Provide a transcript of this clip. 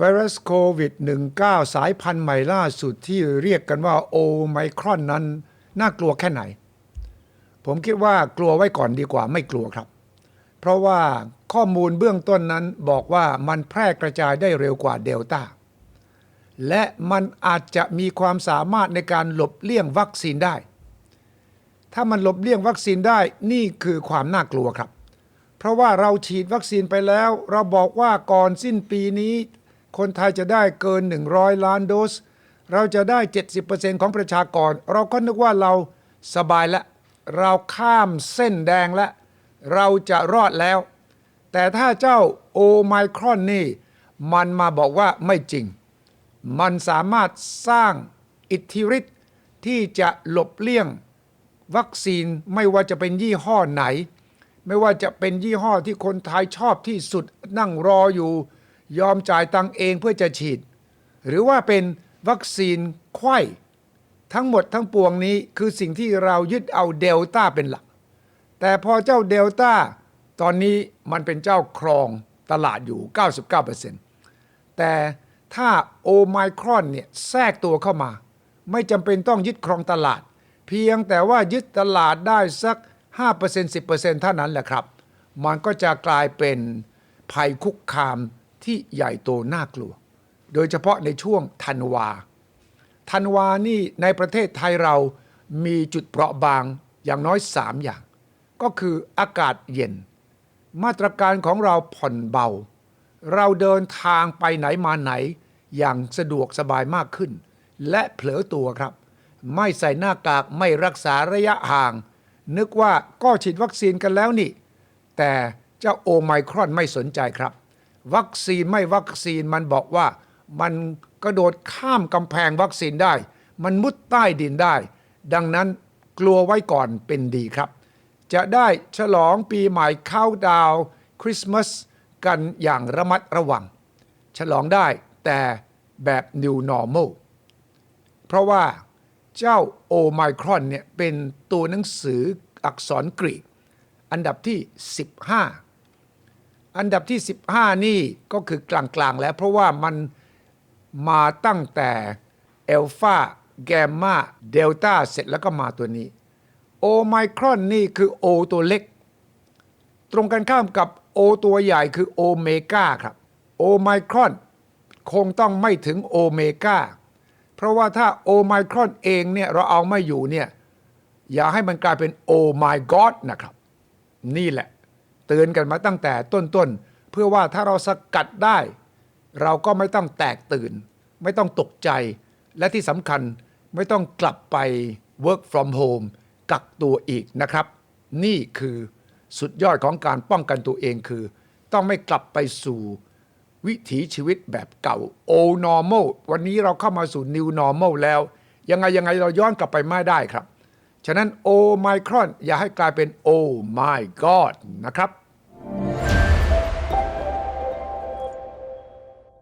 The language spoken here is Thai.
ไวรัสโควิด -19 สายพันธุ์ใหม่ล่าสุดที่เรียกกันว่าโอไมครอนนั้น น่ากลัวแค่ไหน ผมคิดว่ากลัวไว้ก่อนดีกว่าไม่กลัวครับ เพราะว่าข้อมูลเบื้องต้นนั้นบอกว่ามันแพร่กระจายได้เร็วกว่าเดลต้าและมันอาจจะมีความสามารถในการหลบเลี่ยงวัคซีนได้ ถ้ามันหลบเลี่ยงวัคซีนได้นี่คือความน่ากลัวครับ เพราะว่าเราฉีดวัคซีนไปแล้ว เราบอกว่าก่อนสิ้นปีนี้ คนไทยจะได้เกิน 100 ล้านโดส เราจะได้ 70%ของประชากร เราก็นึกว่าเราสบายแล้วเราข้ามเส้นแดงแล้วเราจะรอดแล้ว แต่ถ้าเจ้าโอไมครอนนี่ มันมาบอกว่าไม่จริง มันสามารถสร้างอิทธิฤทธิ์ที่จะหลบเลี่ยง วัคซีนไม่ว่าจะเป็นยี่ห้อไหน ไม่ว่าจะเป็นยี่ห้อที่คนไทยชอบที่สุดนั่งรออยู่ ยอมจ่ายตังเองเพื่อจะฉีด หรือว่าเป็นวัคซีนไข้ทั้งหมดทั้งปวงนี้คือสิ่งที่เรายึดเอาเดลต้าเป็นหลัก แต่พอเจ้าเดลต้าตอนนี้มันเป็นเจ้าครองตลาดอยู่ 99%แต่ถ้าโอไมครอนเนี่ยแทรกตัวเข้ามา ไม่จำเป็นต้องยึดครองตลาด เพียงแต่ว่ายึดตลาดได้สัก 5% 10%เท่านั้นแหละครับ มันก็จะกลายเป็นภัยคุกคาม ที่ใหญ่โตน่ากลัว โดยเฉพาะในช่วงธันวา ธันวานี่ในประเทศไทยเรามีจุดเปราะบางอย่างน้อย 3 อย่าง ก็คืออากาศเย็น มาตรการของเราผ่อนเบา เราเดินทางไปไหนมาไหน อย่างสะดวกสบายมากขึ้น และเผลอตัวครับ ไม่ใส่หน้ากากไม่รักษาระยะห่าง นึกว่าก็ฉีดวัคซีนกันแล้วนี่ แต่เจ้าโอไมครอนไม่สนใจครับ วัคซีนไม่วัคซีนมันบอกว่า มันกระโดดข้ามกำแพงวัคซีนได้ มันมุดใต้ดินได้ ดังนั้นกลัวไว้ก่อนเป็นดีครับ จะได้ฉลองปีใหม่เข้าดาวคริสต์มาสกันอย่างระมัดระวัง ฉลองได้แต่แบบ New Normal เพราะว่าเจ้าโอไมครอนเนี่ยเป็นตัวหนังสืออักษรกรีก อันดับที่ 15 อันดับที่ 15 นี่ก็คือกลางๆแล้ว เพราะว่ามันมาตั้งแต่เอลฟาแกมมาเดลต้าเสร็จแล้วก็มาตัวนี้โอไมครอนนี่คือโอตัวเล็ก ตรงกันข้ามกับโอตัวใหญ่คือโอเมก้าครับโอไมครอนคงต้องไม่ถึงโอเมก้าเพราะว่าถ้าโอไมครอนเองเนี่ยเราเอาไม่อยู่เนี่ยอย่าให้มันกลายเป็นโอ my god นะครับ นี่แหละ เตือนกันมาตั้งแต่ต้นๆ เพื่อว่าถ้าเราสกัดได้ เราก็ไม่ต้องแตกตื่น ไม่ต้องตกใจ และที่สำคัญไม่ต้องกลับไป work from home กักตัวอีกนะครับ นี่คือสุดยอดของการป้องกันตัวเองคือ ต้องไม่กลับไปสู่วิถีชีวิตแบบเก่า old normal วันนี้เราเข้ามาสู่ new normal แล้ว ยังไงยังไงเราย้อนกลับไปไม่ได้ครับ ฉะนั้นโอไมครอนอย่าให้กลายเป็นโอ my god นะครับ